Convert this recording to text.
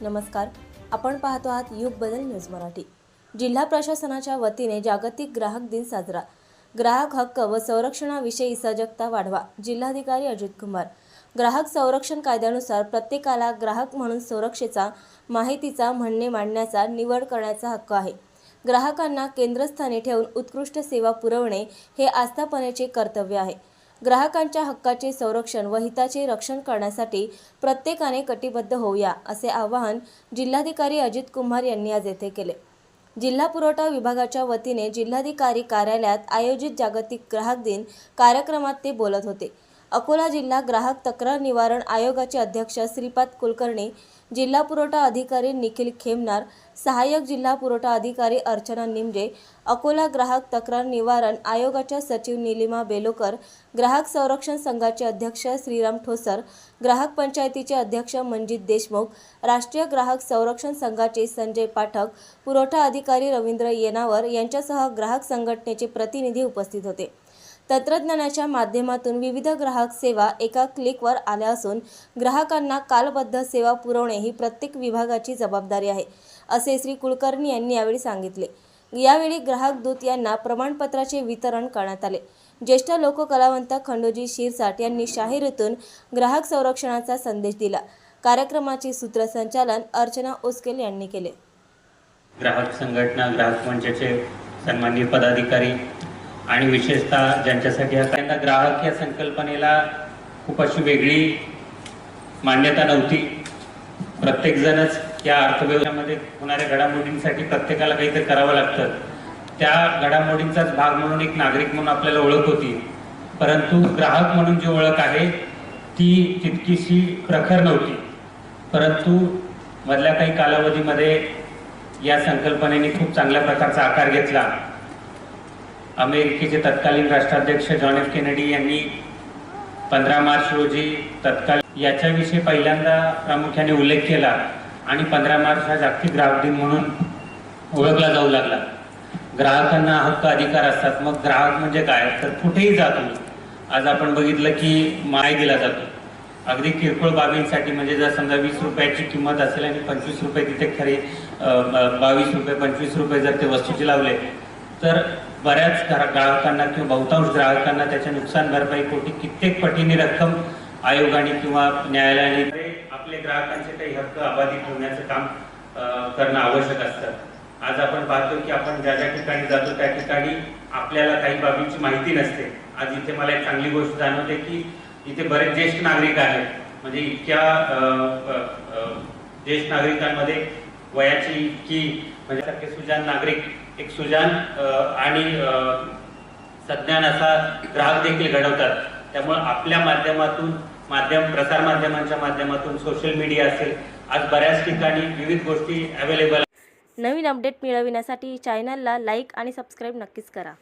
नमस्कार. आपण पाहतो आहात युग बदल न्यूज मराठी. जिल्हा प्रशासनाच्या वतीने जागतिक ग्राहक दिन साजरा. ग्राहक हक्क व संरक्षणाविषयी सजगता वाढवा जिल्हाधिकारी अजित कुमार. ग्राहक संरक्षण कायद्यानुसार प्रत्येकाला ग्राहक म्हणून संरक्षेचा माहितीचा म्हणणे मांडण्याचा निवड करण्याचा हक्क आहे. ग्राहकांना केंद्रस्थानी ठेवून उत्कृष्ट सेवा पुरवणे हे आस्थापनेचे कर्तव्य आहे. ग्राहकांच्या हक्काचे संरक्षण व हिताचे रक्षण करण्यासाठी प्रत्येकाने कटिबद्ध होऊया असे आवाहन जिल्हाधिकारी अजित कुमार यांनी आज येथे केले. जिल्हा पुरवठा विभागाच्या वतीने जिल्हाधिकारी कार्यालयात आयोजित जागतिक ग्राहक दिन कार्यक्रमात ते बोलत होते. अकोला जिल्हा ग्राहक तक्रार निवारण आयोगाचे अध्यक्ष श्रीपाद कुलकर्णी जिल्हा पुरवठा अधिकारी निखिल खेमनार सहाय्यक जिल्हा पुरवठा अधिकारी अर्चना निमजे अकोला ग्राहक तक्रार निवारण आयोगाच्या सचिव निलिमा बेलोकर ग्राहक संरक्षण संघाचे अध्यक्ष श्रीराम ठोसर ग्राहक पंचायतीचे अध्यक्ष मंजित देशमुख राष्ट्रीय ग्राहक संरक्षण संघाचे संजय पाठक पुरवठा अधिकारी रवींद्र येनावर यांच्यासह ग्राहक संघटनेचे प्रतिनिधी उपस्थित होते. तंत्रज्ञानाच्या माध्यमातून विविध ग्राहक सेवा एका क्लिकवर आल्या असून ग्राहकांना कालबद्ध सेवा पुरवणे ही प्रत्येक विभागाची जबाबदारी आहे असे श्री कुलकर्णी यांनी यावेळी सांगितले. यावेळी ग्राहक दूत यांना प्रमाणपत्राचे वितरण करण्यात आले. ज्येष्ठ लोककलावंत खंडोजी शिरसाट यांनी शाहिरीतून ग्राहक संरक्षणाचा संदेश दिला. कार्यक्रमाचे सूत्रसंचालन अर्चना ओस्केल यांनी केले. ग्राहक संघटना ग्राहक मंचाचे सन्माननीय पदाधिकारी आणि विशेषतः ज्यांच्यासाठी त्यांना ग्राहक या संकल्पनेला खूप अशी वेगळी मान्यता नव्हती. प्रत्येकजणच या अर्थव्यवस्थेमध्ये होणाऱ्या घडामोडींसाठी प्रत्येकाला काहीतरी करावं लागतं. त्या घडामोडींचाच भाग म्हणून एक नागरिक म्हणून आपल्याला ओळख होती. परंतु ग्राहक म्हणून जी ओळख आहे ती तितकीशी प्रखर नव्हती. परंतु मधल्या काही कालावधीमध्ये या संकल्पनेने खूप चांगल्या प्रकारचा आकार घेतला. अमेरिकेचे तत्कालीन राष्ट्राध्यक्ष जॉन एफ केनेडी यांनी पंधरा मार्च रोजी तत्काल याच्याविषयी पहिल्यांदा प्रामुख्याने उल्लेख केला आणि पंधरा मार्च हा जागतिक ग्राहक दिन म्हणून ओळखला जाऊ लागला. ग्राहकांना हक्क अधिकार असतात. मग ग्राहक म्हणजे काय? तर कुठेही जातो आज आपण बघितलं की माय दिला जातो. अगदी किरकोळ बाबींसाठी म्हणजे जर समजा वीस रुपयाची किंमत असेल आणि पंचवीस रुपये तिथे खरे बावीस रुपये पंचवीस रुपये जर ते वस्तूचे लावले तर बऱ्याच ग्राहकांना किंवा बहुतांश ग्राहकांना त्याच्या नुकसान भरपाई कोटी कित्येक पटीने रक्कम आयोगाने किंवा न्यायालयाने आपले ग्राहकांचे काही हक्क अबाधित ठेवण्याचं काम करणं आवश्यक असतं. आज आपण पाहतो की आपण ज्या ज्या ठिकाणी जातो त्या ठिकाणी आपल्याला काही बाबींची माहिती नसते. आज इथे मला एक चांगली गोष्ट जाणवते की इथे बरेच ज्येष्ठ नागरिक आहेत. म्हणजे इतक्या ज्येष्ठ नागरिकांमध्ये वयाची इतकी म्हणजे सारखे सुजान नागरिक एक सुजान आणि सज्ञान असा ग्राहक देखील घडवतात. त्यामुळे आपल्या माध्यमातून माध्यम प्रसार माध्यमांच्या माध्यमातून सोशल मीडिया असेल आज बऱ्याच ठिकाणी विविध गोष्टी अवेलेबल नवीन अपडेट मिळविण्यासाठी चॅनलला लाईक आणि सबस्क्राईब नक्कीच करा.